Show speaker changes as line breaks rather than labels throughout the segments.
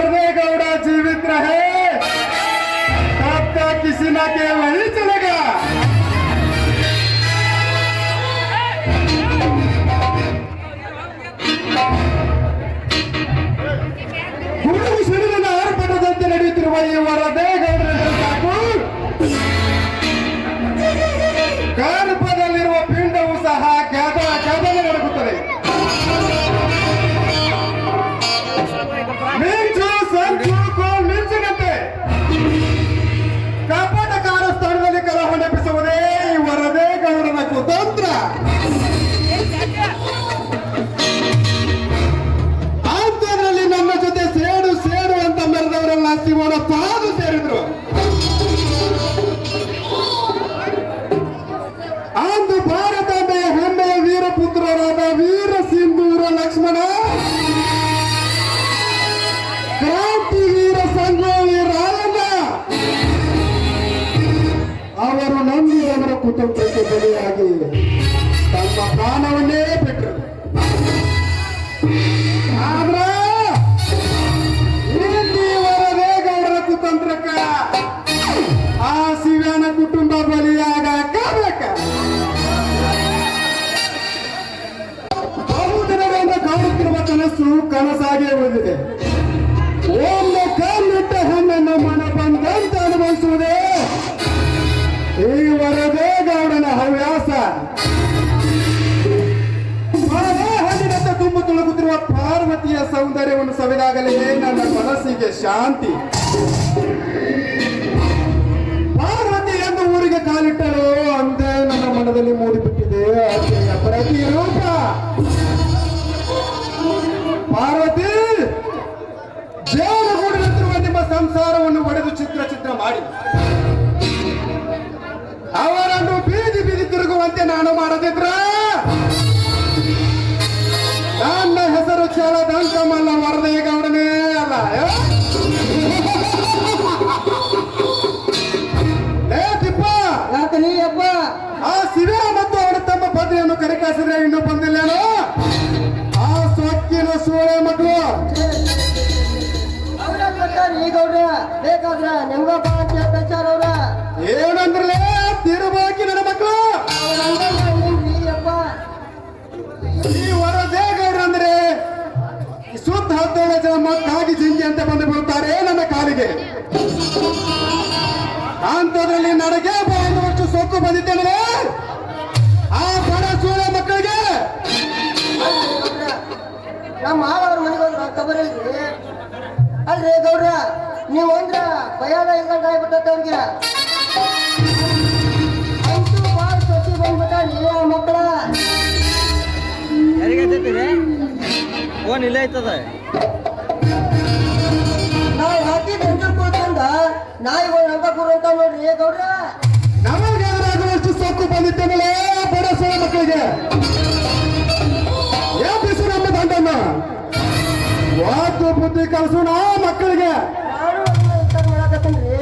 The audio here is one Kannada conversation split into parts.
मरने गौड़ा जीवित रहे तब तो किसी ना के वही चलेगा। गुरु श्री नारे वरदे ಸವಿದಾಗಲೇ ನನ್ನ ಮನಸ್ಸಿಗೆ ಶಾಂತಿ. ಪಾರ್ವತಿ ಎಂದು ಊರಿಗೆ ಕಾಲಿಟ್ಟರು ಅಂದೇ ನನ್ನ ಮನದಲ್ಲಿ ಮೂಡಿಬಿಟ್ಟಿದೆ
ಬೇಕಾದ್ರ ನಿಮ್ಗ ಬಾ ಅಂತ ಹೇಳ್ತಾರ ಅವ್ರ.
ಏನಂದ್ರಲೇ? ತಿರುಬಾಕಿ ನನ್ನ ಮಕ್ಕಳು ಈ ವರದೇ ಗೌಡ್ರು ಅಂದ್ರೆ ಸುತ್ತ ಹತ್ತೇಳು ಜನ ಮಕ್ಕಾಗಿ ಜಿಂಗಿ ಅಂತ ಬಂದು ಬಿಡುತ್ತಾರೆ ನನ್ನ ಕಾಲಿಗೆ. ಅಂಥದ್ರಲ್ಲಿ ನನಗೆ ಒಂದು ವರ್ಷ ಸೊಕ್ಕು ಬಂದಿದ್ದೇನೆ ಆ ಬಡ ಸೂರ ಮಕ್ಕಳಿಗೆ
ನಮ್ಮ ಅವ್ರ ಮನೆಗೆ ಖಬರಿಲ್ರಿ ಅಲ್ರಿ ಗೌಡ್ರ ನೀವು ಅಂದ್ರ ಭಯಾನ ಇಲ್ದಂಗ ಆಗ್ಬಿಟ್ಟದ ಅವ್ರಿಗೆ. ಅಂತೂ ಸೊಸಿ ಮಕ್ಕಳ.
ಫೋನ್ ಇಲ್ಲೇ ಐತದ
ನಾವು ಹಾಕಿ ಹೆಂಜಲ್ ಕುಳ್ಕೊಂಡ ನಾಯಿಗಳು ನಂಗ ಕೂರಂತ ನೋಡ್ರಿ ಗೌಡ್ರ.
ನಮಗೆ ಎದುರಾಗುವಷ್ಟು ಸೊಕ್ಕು ಬಂದಿದ್ದೇನೆ ಬಡ ಮಕ್ಕಳಿಗೆ. ಎಬ್ಬಿಸು ನಮ್ಮ ದಂಡನ್ನ ವಾದ್ದು ಬುದ್ಧಿ ಕಲಿಸೋಣ ಮಕ್ಕಳಿಗೆ.
ನಾನು ಅಂತ ವಿಚಾರ ಮಾಡಕತ್ತೀನ್ರಿ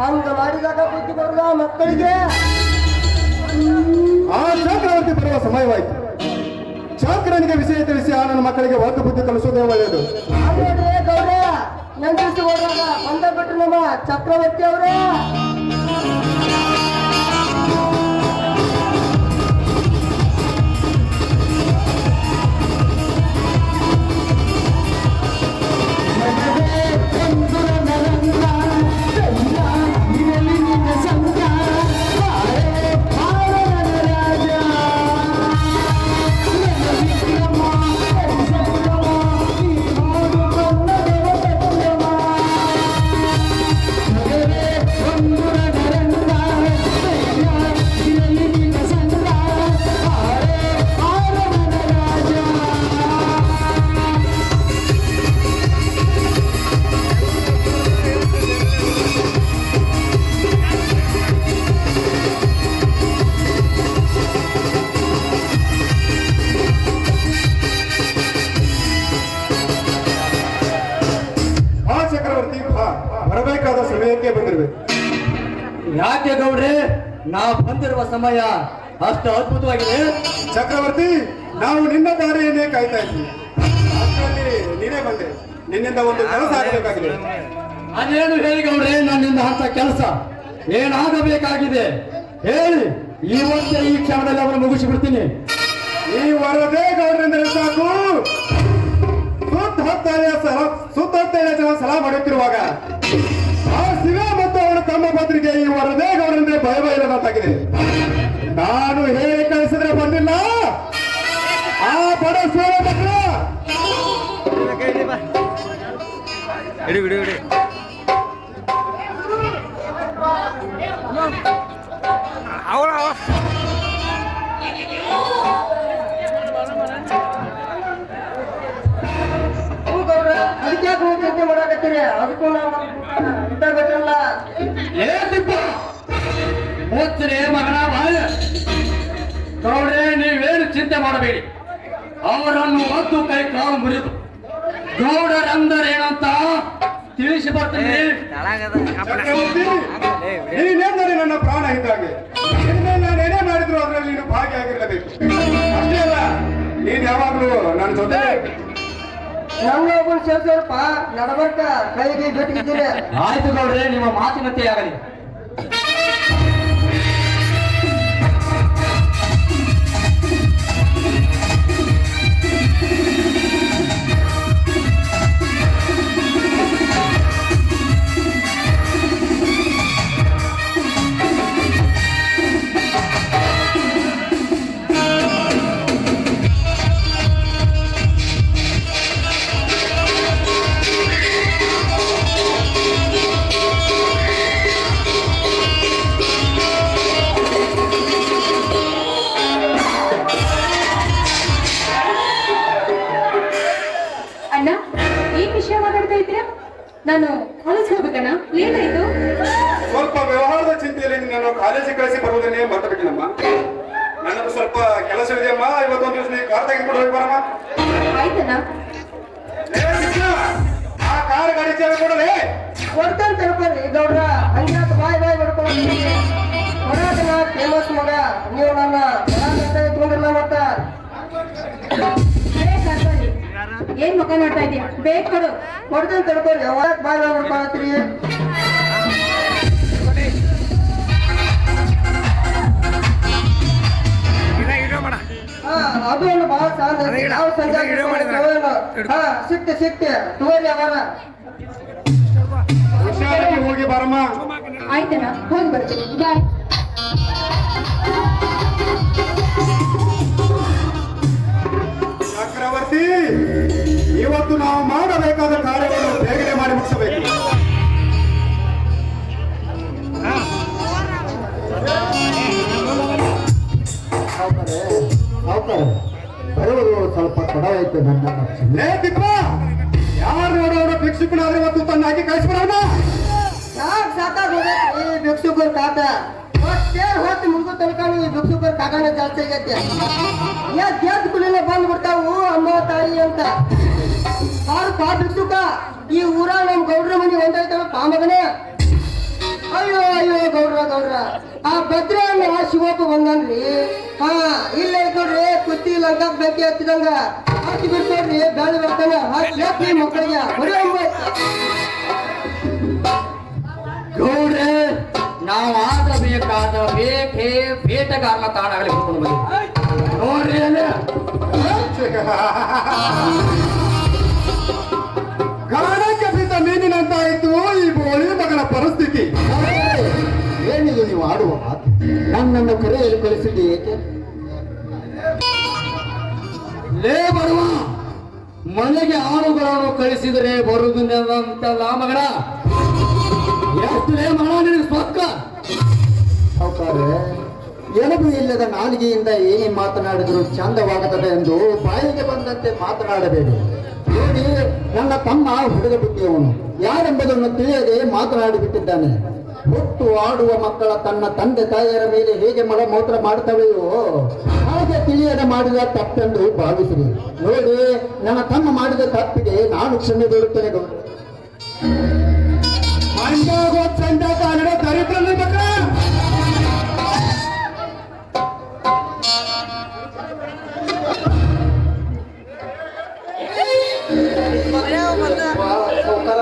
ಹಂಗ ಮಾಡಿದಾಗ ಬುದ್ಧಿ ಬರುದ ಮಕ್ಕಳಿಗೆ?
ಆ ಚಕ್ರವರ್ತಿ ಬರುವ ಸಮಯವಾಯಿತು. ಚಕ್ರನಿಗೆ ವಿಷಯ ತಿಳಿಸಿ ಆ ನನ್ನ ಮಕ್ಕಳಿಗೆ ಒದ್ದು ಬುದ್ಧಿ ಕಲಿಸೋದೇ ಒಳ್ಳೆಯದು.
ನಂದಿಸಿ ಹೋದಾಗ ಬಂದ ಬಿಟ್ರು ನಮ್ಮ ಚಕ್ರವರ್ತಿ ಅವ್ರ.
ಸಮಯ ಅಷ್ಟು ಅದ್ಭುತವಾಗಿದೆ.
ಚಕ್ರವರ್ತಿ ನಾವು ನಿನ್ನ ದಾರಿಯನ್ನೇ ಕಾಯ್ತಾ ಇದ್ವಿ ಅಷ್ಟರಲ್ಲಿ ನೀನೇ ಬಂದೆ. ನಿನ್ನಿಂದ ಒಂದು ಕೆಲಸ ಆಗಬೇಕಾಗಿದೆ.
ಅದೇನು ಹೇಳಿ ಗೌಡ್ರೆ ನನ್ನಿಂದ ಅಂತ ಕೆಲಸ? ಏನಾಗಬೇಕಾಗಿದೆ? ಹೇಳಿ. ಇವತ್ತೇ ಈ ಕ್ಷಣದಲ್ಲಿ ಅವರು ಮುಗಿಸಿ ಬಿಡ್ತೀನಿ
ಈ ವರದೇ ಗೌಡ್ರೆಂದರೆ ಸಾಕು. ಸುತ್ತ ಹತ್ತಳೆಯ ಸಲ ಸುತ್ತ ಜನ ಸಲ ಮಾಡುತ್ತಿರುವಾಗ ಆ ಶಿವ ತಮ್ಮ ಪತ್ರಿಕೆ ಈ ಗೌಡ್ರೆಂದರೆ ಭಯ ಬಯಲದಂತಾಗಿದೆ ನಾನು ಹೇಳಿ ಕಳಿಸಿದ್ರೆ ಬಂದಿಲ್ಲ. ಆ ಬಡ ಸೋಳ ಮಕ್ಕಳು.
ಮುಚ್ಚರೆ ಮಗನ ಬಾಯ ಗೌಡ್ರೆ ನೀವೇನು ಚಿಂತೆ ಮಾಡಬೇಡಿ. ಅವರನ್ನು ಒತ್ತು ಕೈ ಕಾಲು ಮುರಿದು. ಗೌಡರಂದರೇನಂತ ತಿಳಿಸಿ ಬರ್ತೀನಿ.
ನೀನೆಂದರೆ ನನ್ನ ಪ್ರಾಣ ಇದ್ದಾಗೆ. ನಿನ್ನೆ ನಾನು ಏನೇ ಮಾಡಿದ್ರು ಅದರಲ್ಲಿ ನೀನು ಭಾಗಿಯಾಗಿರಬೇಕು ಅಷ್ಟೇ ಅಲ್ಲ ನೀನ್ ಯಾವಾಗ್ಲೂ ನನ್ನ ಜೊತೆ
ಒಬ್ಬನ ಸೇರ್ಸೋರಪ್ಪ ನಡಬರ್ಕ ಕೈಗೆ
ಆಯ್ತು ಗೌಡ್ರೆ ನಿಮ್ಮ ಮಾತಿನಂತೆ ಆಗಲಿ.
ನಾನು ಕಾಲೇಜ್ ಹೋಗ್ಬೇಕಣ್ಣ. ಏನಾಯ್ತು?
ಸ್ವಲ್ಪ ವ್ಯವಹಾರದ ಚಿಂತೆಯಲ್ಲಿ ನಾನು ಕಾಲೇಜಿಗೆ ಕಳಿಸಿ ಬರುವುದನ್ನೇ ಮರ್ತು ನನಗೆ ಸ್ವಲ್ಪ ಸ್ವಲ್ಪ ಕೆಲಸವಿದೆಯಮ್ಮ ಇವತ್ತೊಂದು ದಿವಸ ನೀವು ಕಾರ್ ತೆಗೆದುಕೊಂಡು ಹೋಗಿ ಬರಮ್ಮ.
ಆಯ್ತಣ್ಣ.
ಏ ಕೃಷ್ಣ, ಆ ಕಾರ್ ಗಾಡಿ ಚಾವಿ ಕೊಡಲೇ?
ಕೊಡ್ತಾನೆ ತಿಳ್ಕೊರಿ ಗೌಡ್ರ ಹಂಗ್ಯಾಕ ಬಾಯ್ ಬಾಯ್ ಮಾಡ್ಕೊಂಡು ಹೊರಾಟನ ಫೇಮಸ್ ಮಗ. ನೀವು ನನ್ನ ಮತ್ತ.
ಏನ್ ಮುಖ ನೋಡ್ತಾ ಇದೀಯ? ಬೇಗ ಕೊಡು.
ಕೊಡ್ತೇನೆ ತಡ್ಕೊಂಡು. ಯಾವಾಗ ಬಾಯ್ ಮಾಡ್ಕೊಳತ್ರಿ ಅದು ಒಂದು ಬಹಳ ಹಾ ಸಿಕ್ತೆ ಸಿಕ್ತೆ ತೋರಿ ಅವರ
ಹುಷಾರಾಗಿ ಹೋಗಿ ಬರಮ್ಮ
ಆಯ್ತಣ್ಣ ಹೋಗಿ ಬರ್ತೀನಿ. ಬಾಯ್.
ಚಕ್ರವರ್ತಿ ಇವತ್ತು ನಾವು ಮಾಡಬೇಕಾದ ಕಾರ್ಯವನ್ನು ಬೇಗನೆ ಮಾಡಿ ಮುಗಿಸಬೇಕು
ಬರುವುದು ಸ್ವಲ್ಪ ತಡವಾಯ್ತು ನನ್ನ
ಲೇ ತಿಪ್ಪ ಯಾರು ನೋಡೋಣ ಭಿಕ್ಷುಕನಾದ್ರೆ ಇವತ್ತು ತನ್ನ ಹಾಕಿ ಕಳಿಸ್ಬಿಡೋಣ
ಯಾಕೆ ಈ ಭಿಕ್ಷುಕರ ಕಾಟ. ಹೊಟ್ಟೇರ್ ಹೊತ್ತು ದುಡ್ಡು ತನಕ ಈ ಭಿಕ್ಷುಕರ ಜಾಸ್ತಿ ಆಗೈತೆ. ಯಾ ಗೆದ್ದ ಕುಲಿನ ಬಂದ್ ಬಿಡ್ತಾವು ಅಮ್ಮ ತಾಯಿ ಅಂತ. ಬಾರು ಪಾ ಭಿಕ್ಷುಕ ಈ ಊರ ನಮ್ಮ ಗೌಡ್ರ ಮನೆ ಒಂದೈತವ ಪಾ ಅಯ್ಯೋ ಅಯ್ಯೋ, ಗೌಡ್ರ ಗೌಡ್ರ. ಆ ಭದ್ರ ಆ ಶಿವಪ್ಪ ಬಂದನ್ರಿ. ಹಾ, ಇಲ್ಲ ನೋಡ್ರಿ ಕುತ್ತಿ ಲಂಕ ಬೆಂಕಿ ಹತ್ತಿದಂಗ ಹತ್ತಿ ಬಿಡ್ತೋಡ್ರಿ ಬೆಳೆ ಬರ್ತಾನ. ಹತ್ತಿ ಮಕ್ಕಳಿಗೆ. ಬರೀ
ಗೌಡ್ರೆ ನಾವು ಆಗಬೇಕಾದ ಬೇಕೇ ಬೇಟೆಗಾರನ ತಾಣಗಳಿಗೆ ಹುಡ್ಕೊಂಡು ಬಂದಿದ್ದೀವಿ ನೋಡ್ರಿ ಅಲ್ಲಿ
ಗಾಣಕ್ಕೆ ಬಿದ್ದ ಮೀನಿನಂತಾಯಿತು ಈ ಬೋಳಿ ಮಗನ ಪರಿಸ್ಥಿತಿ.
ಏನಿದು ನೀವು ಆಡುವ ಮಾತು? ನನ್ನನ್ನು ಕರೆಯಲು ಕಳಿಸಿದ್ದೆ ಏಕೆ?
ಲೇ ಬರುವ ಮನೆಗೆ ಆಳುಗಳನ್ನು ಕಳಿಸಿದರೆ ಬರುವುದಂತಲ್ಲ ಮಗನ. ಎಷ್ಟು ಸೊಕ್ಕ
ಸಾವುಕಾರೆ ಇಲ್ಲದ ನಾಲಿಗೆಯಿಂದ ಏನೇ ಮಾತನಾಡಿದ್ರು ಚಂದವಾಗುತ್ತದೆ ಎಂದು ಬಾಯಿಗೆ ಬಂದಂತೆ ಮಾತನಾಡಬೇಡಿ. ನೋಡಿ, ನನ್ನ ತಮ್ಮ ಹುಡುಗ ಬಿಟ್ಟಿಯವನು. ಯಾರೆಂಬುದನ್ನು ತಿಳಿಯದೆ ಮಾತನಾಡಿಬಿಟ್ಟಿದ್ದಾನೆ ಹುಟ್ಟು ಆಡುವ ಮಕ್ಕಳ ತನ್ನ ತಂದೆ ತಾಯಿಯರ ಮೇಲೆ ಹೇಗೆ ಮೌತ್ರ ಮಾಡ್ತವೆಯೋ ಹಾಗೆ ತಿಳಿಯದ ಮಾಡಿದ ತಪ್ಪೆಂದು ಭಾವಿಸಿದೆ. ನೋಡಿ, ನನ್ನ ತಮ್ಮ ಮಾಡಿದ ತಪ್ಪಿಗೆ ನಾನು ಕ್ಷಮೆ ಬೇಡುತ್ತೇನೆ ಗೌಡ
ಚಂದ ಕಾಲಿಡ ದರಿದ್ರ ಮಕ್ಕಳ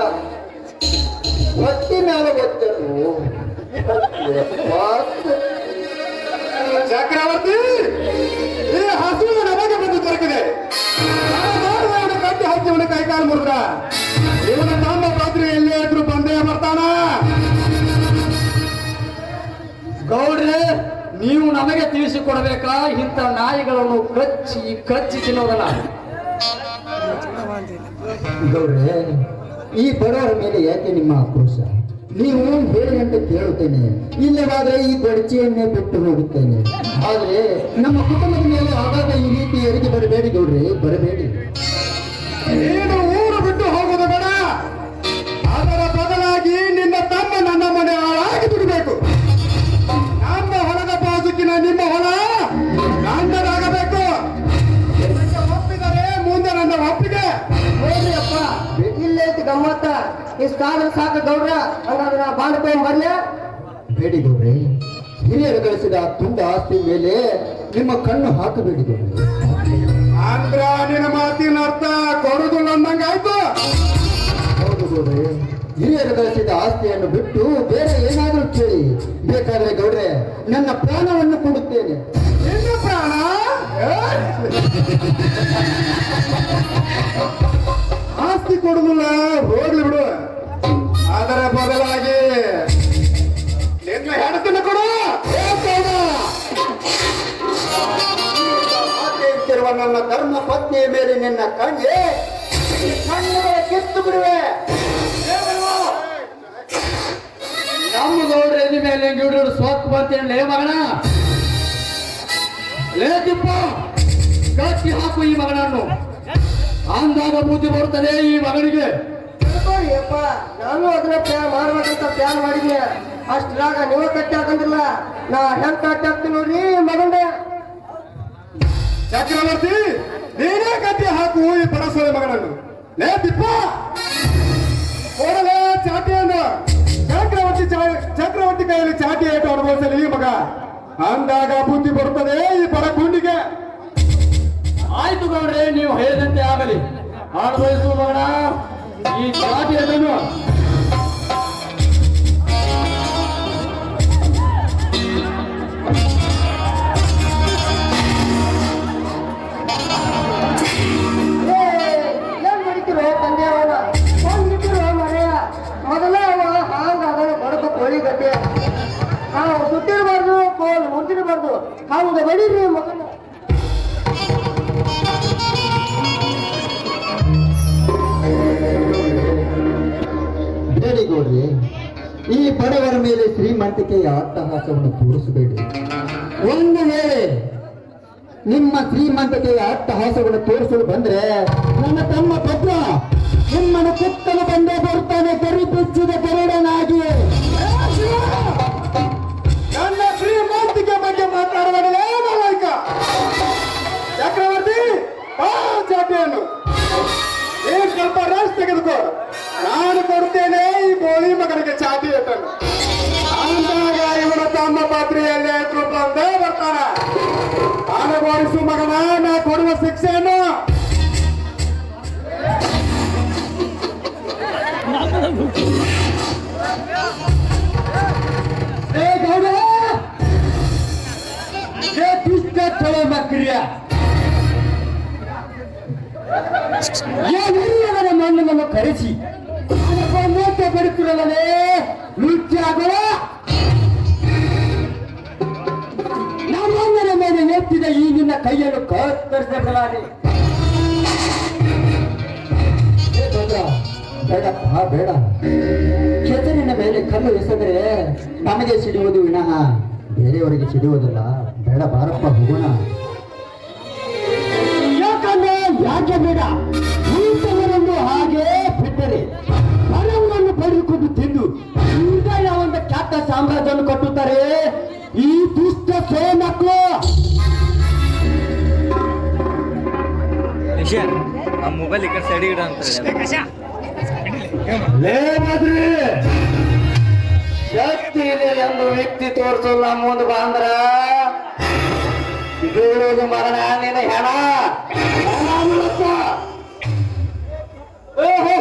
ಹೊಟ್ಟಿ ಮೇಲೆ ಗೊತ್ತೇನು
ತಿಳಿಸಿಕೊಡಬೇಕಾ ಇಂಥ ನಾಯಿಗಳನ್ನು ಕಚ್ಚಿ ಕಚ್ಚಿ ತಿನ್ನೋದಲ್ಲ.
ಈ ಬಡವರ ಮೇಲೆ ಯಾಕೆ ನಿಮ್ಮ ಆಕ್ರೋಶ? ನೀವು ಹೇಳಿ ಅಂತ ಕೇಳುತ್ತೇನೆ. ಇಲ್ಲವಾದ್ರೆ ಈ ಕೊಡಚಿಯನ್ನೇ ಬಿಟ್ಟು ಹೋಗುತ್ತೇನೆ. ಆದ್ರೆ ನಮ್ಮ ಕುಟುಂಬದ ಮೇಲೆ ಆಗಾಗ ಈ ರೀತಿ ಎರಿಗೆ ಬರಬೇಡಿ ಗೌಡ್ರೆ ಬರಬೇಡಿ.
ಇಷ್ಟು ಸಾಕ ಗೌಡ್ರ. ಹಂಗಾದ್ರೆ ನಾ ಬರ್ಲೆ
ಬೇಡಿ ಗೌಡ್ರೆ ಹಿರಿಯರು ಗಳಿಸಿದ ತುಂಬ ಆಸ್ತಿ ಮೇಲೆ ನಿಮ್ಮ ಕಣ್ಣು ಹಾಕಬೇಡಿ ಗೌಡ್ರೆ.
ಆಂಧ್ರ ನಿನ್ನ ಮಾತಿನ ಅರ್ಥ ಕೊಡುದಿಲ್ಲ ನಂದಂಗಾಯ್ತು
ಹೌದು ಗೌಡ್ರೆ ಹಿರಿಯರು ಗಳಿಸಿದ ಆಸ್ತಿಯನ್ನು ಬಿಟ್ಟು ಬೇರೆ ಏನಾದರೂ ಕೇಳಿ. ಬೇಕಾದ್ರೆ ಗೌಡ್ರೆ ನನ್ನ ಪ್ರಾಣವನ್ನು ಕೊಡುತ್ತೇನೆ.
ನಿನ್ನ ಪ್ರಾಣ?
ಕಣ್ಣೆ ಕಣ್ಣುಗಳ ಕಿತ್ತು ಬಿಡುವೆ.
ನಮ್ಮ ಗೌಡ್ರ ಎದಿ ಮೇಲೆ ಗಿಡ ಸೊಕ್ಕು ಬಂತೇನೆ ಲೇ ಮಗನ. ಲೇ ತಿಪ್ಪ. ಕಟ್ಟಿ ಹಾಕು ಈ ಮಗನನ್ನು. ಅಂದಾಗ ಬುದ್ಧಿ ಬರುತ್ತದೆ ಈ ಮಗನಿಗೆ.
ಅಪ್ಪ. ನಾನು ಅದನ್ನ ಪ್ಲಾನ್ ಮಾಡ್ಬೇಕಂತ ಪ್ಲಾನ್ ಮಾಡಿದ್ನೆ. ಅಷ್ಟ್ರಾಗ ನೀವು ಕಟ್ಟಿ ನಾ ಹೆಂಗ್ ಕಟ್ಟಿ ಹಾಕ್ತೀನಿ ನೋಡ್ರಿ ಮಗಂಡೆ
ಚಕ್ರವರ್ತಿ ನೀನೇ ಕತ್ತಿ ಹಾಕು ಈ ಪರಸ್ಪರ ಮಗಳನ್ನು ಲೇ ತಿಪ್ಪ! ಕೊಡಲೇ ಚಾಟಿಯನ್ನು. ಚಕ್ರವರ್ತಿ ಚಕ್ರವರ್ತಿ ಕೈಯಲ್ಲಿ ಚಾಟಿ ಏಟು ಅನುಭವಿಸಲಿ ಈ ಮಗ. ಅಂದಾಗ ಬುದ್ಧಿ ಬರುತ್ತದೆ ಈ ಪರ ಗುಂಡಿಗೆ.
ಆಯ್ತು ಗೌಡ್ರೆ, ನೀವು ಹೇಳಿದಂತೆ ಆಗಲಿ. ಅನುಭವಿಸುವ ಮಗನ, ಈ ಜಾತಿಯನ್ನು
ಶ್ರೀಮಂತಿಕೆಯ ಅಟ್ಟಹಾಸವನ್ನು ತೋರಿಸಬೇಡಿ. ಒಂದು ವೇಳೆ ನಿಮ್ಮ ಶ್ರೀಮಂತಿಕೆಯ ಅಟ್ಟಹಾಸವನ್ನು ತೋರಿಸಲು ಬಂದ್ರೆ ನನ್ನ ತಮ್ಮ ಭದ್ರ ನಿಮ್ಮನ್ನು ಕುತ್ತಲು
ಚಲೋ ಮಕ್ರಿಯ ಏನಿಲ್ಲದ ಮಣ್ಣನ್ನು ಕರೆಸಿ? ಕೊಂದಕ್ಕೆ ಬರುತ್ತಿರಲೇ ನೃತ್ಯಗಳು? ನಮ್ಮಣ್ಣನ ಮೇಲೆ ಎತ್ತಿದ ಈ ನಿನ್ನ ಕೈಯನ್ನು ಕತ್ತರಿಸಲಾರೆ
ಬೇಡಪ್ಪ, ಬೇಡ. ಕೆಸರಿನ ಮೇಲೆ ಕಲ್ಲು ಎಸೆದರೆ ನಮಗೆ ಸಿಡಿಯುವುದು ವಿನಃ. ಬೇರೆಯವರಿಗೆ ಸಿಡಿಯುವುದಿಲ್ಲ. ಬೇಡ ಬಾರಪ್ಪ ಹೋಗೋಣ.
ಯಾಕಂದ್ರೆ ಯಾಕೆ ಬೇಡ? ಇಂಥವರನ್ನು ಹಾಗೆ ಬಿಟ್ಟರೆ ಬರವನ್ನು ಪಡೆದುಕೊಂಡು ತಿಂದು ಈಗ ಒಂದು ಖ್ಯಾತ ಸಾಮ್ರಾಜ್ಯವನ್ನು ಕಟ್ಟುತ್ತಾರೆ ಈ ದುಷ್ಟ ಸೋ ಮಕ್ಕಳು
ಮೊಬೈಲ್ ಈ ಕಡೆ ಸೈಡ್ ಇಡ
ಅಂತ ಶಕ್ತಿ ಇದೆ ಎಂದು ವ್ಯಕ್ತಿ ತೋರಿಸಲ್ಲ ಮುಂದೆ ಬಂದ್ರ. ಬೀಳೋದು ಮರಣ ನಿನ್ನ ಹೆಣ. ಓಹೋ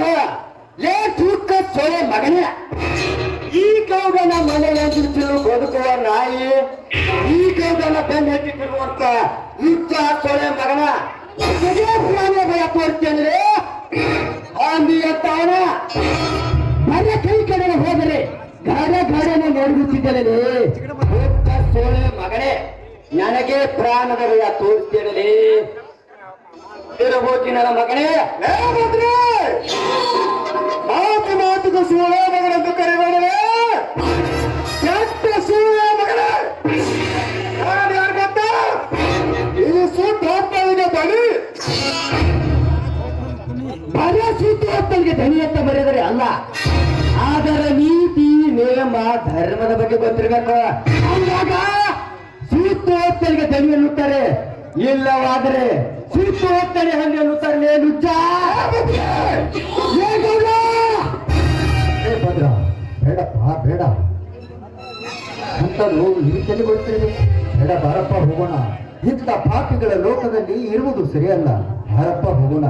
ಲೇ ತೂಕ ಸೋಳೆ ಮಗನೇ.
ಈ ಕೌಡನ ಮನೆಯಲ್ಲಿ ತಿರು ಬದುಕುವ ನಾಯಿ ಈ ಕೌಡನ ಬೆನ್ನ ಹತ್ತಿ ತಿರುವಂತ ಯುದ್ಧ ಸೊಳೆ ಮಗನ ಭಯ ತೋರಿಸ್ತೇನೆ ಅಂದಿ ತಾಣ. ಮರ ಕೈ ಕಡೆ ಹೋದರೆ ಗಾಢ ಗಾಢನ ನೋಡುತ್ತಿದ್ದಲೇ ಸೋಳೆ ಸೊಳೆ ಮಗನೇ. ನನಗೆ ಪ್ರಾಣದ ಭಯ ತೋರಿಸ್ತೇನೆ ತಿರುಗೋತಿ ನನ್ನ ಮಗನೇ!
ಮಾತು ಮಾತುಗೂ ಸೂಳೆ ಮಗನೆಂದು ಕರೆಬೇಡಲೇ ಕೆಟ್ಟ ಸೂಳೆ ಮಗನೇ. ನಾನು ಯಾರು ಇದು ಸುತ್ತಾತ್ಮನಿಗೆ ಬಲಿ.
ಬರ ಸೂತ್ರೋತ್ತನಿಗೆ ದಣಿಯತ್ತ ಬರೆದರೆ ಅಲ್ಲ. ಅದರ ನೀತಿ, ನಿಯಮ, ಧರ್ಮದ ಬಗ್ಗೆ ಗೊತ್ತಿರಬೇಕು. ಅಂದಾಗ ಸೂತ್ರೋತ್ತನಿಗೆ ದಣಿ ಎನ್ನುತ್ತಾರೆ ಇಲ್ಲವಾದರೆ ಇಲ್ಲವಾದ್ರೆ ಹಂಗೆ ಎನ್ನುತ್ತಾರೆ ನುಜ್ಜ ಭದ್ರ! ಬೇಡಪ್ಪ, ಬೇಡ. ಅಂತ ನೋವು ಗೊತ್ತಿದೆ ಬೇಡ, ಬಾರಪ್ಪ, ಹೋಗೋಣ. ಇಂಥ ಪಾಪಿಗಳ ಲೋಕದಲ್ಲಿ ಇರುವುದು ಸರಿಯಲ್ಲ. ಬಾರಪ್ಪ, ಹೋಗೋಣ.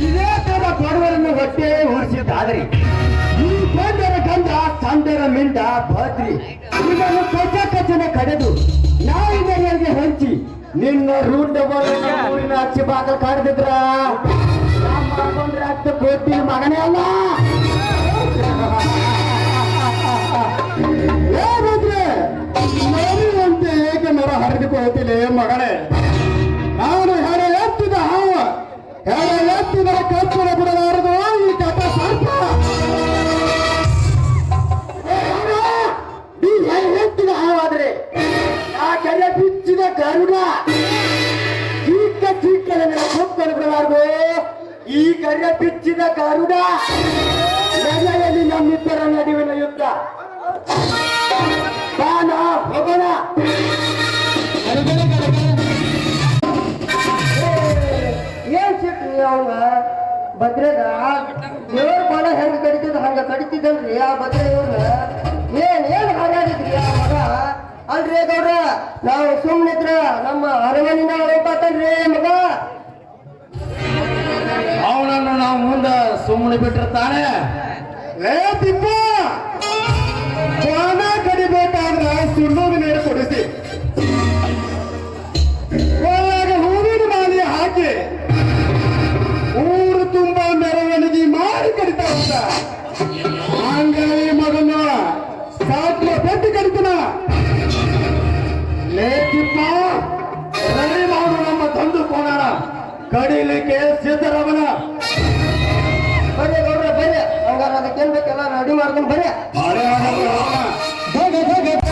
ಇದೇ ತರ ಬಡವರನ್ನು ಹೊಟ್ಟೆ ಗಂಡರ ಸಂದರ ಮಿಂಡ ಭದ್ರಿ. ಇದನ್ನು ಕಚ್ಚ ಕಚ್ಚನ ಕಡೆದು ನಾಯಿಗಳಿಗೆ ಹಂಚಿ. ನಿನ್ನ ರೂಢ ಊರಿನ ಅಚ್ಚಿ ಬಾಕಲ್ ಕಾಡ್ದಿದ್ರ. ಮಾಡ್ಕೊಂಡ್ರೆ ಕೋಟಿ ಮಗನೇ ಅಲ್ಲ.
ಏನಾದ್ರೆ ಏಕೆ ನರ ಹರಿದುಕೊಳ್ಳುತ್ತಿಲ್ಲ ಮಗಳೇ ನಾನು ಹೆಡ ಎತ್ತಿದ ಹಾವ ಹೆಡ ಎತ್ತಿದ ಕಚ್ಚರ ಬಿಡಲಾರದು.
ಚಿಕ್ಕ ಚಿಕ್ಕದ ಕೊಪ್ಪಲು ಈ ಗರ್ಯ ಬಿಚ್ಚಿದ ಗರುಡ ನೆಲೆಯಲ್ಲಿ ನಮ್ಮಿಬ್ಬರ ನಡುವಿನ ಯುದ್ಧ. ಬಾಣ, ಹೋಗೋಣ.
ಏನ್ ಸಿಟ್ರಿ ಅವಂಗ? ಭದ್ರದ ದೇವ್ರ ಬಾಣ ಹೆಂಗ ಕಡಿತದ ಹಂಗ ಕಡಿತಿದ್ದಲ್ರಿ ಆ ಭದ್ರ ಏನೇನು ಏನ್ ಏನ್ ಹಾರಾಡಿದ್ರಿ ಆ ಮಗ? ಅಲ್ರಿ ಗೌಡ್ರ ನಾವು ಸುಮ್ನಿದ್ರ ನಮ್ಮ ಅರಮನಿಂದ ಹೋಗ್ತಾತಲ್ರಿ ಮಗ.
ಅವನನ್ನು ನಾವು ಮುಂದೆ ಸುಮ್ಮನೆ ಬಿಟ್ಟಿರ್ತಾನೆ.
ಏ ತಿಪ್ಪ! ಬಾಣ ಕಡಿಬೇಕಾದ್ರ ಸುಣ್ಣದ ನೀರು ಕೊಡಿಸಿ. ಒಳಗ ಹೂವಿನ ಮಾಲಿ ಹಾಕಿ. ಊರು ತುಂಬಾ ಮೆರವಣಿಗೆ ಮಾಡಿ ಕಡಿತಾ ಅಂತ ಲೇಖಿಪ್ಪ ರೆಡಿ ಮಾಡು ನಮ್ಮ ತಂದು ಕೋಣಾಣ ಕಡಿಲಿಕ್ಕೆ ಸಿದ್ದರಾಮನ
ಬರ್ರಿ ಗೌಡ್ರೆ ಬರ್ರಿ ಹಂಗಾರ ಅದಕ್ಕೇನ್ ಬೇಕಲ್ಲ ರೆಡಿ ಮಾಡ್ಕೊಂಡು ಬರ್ರಿ
ಬೇಗ ಬೇಗ.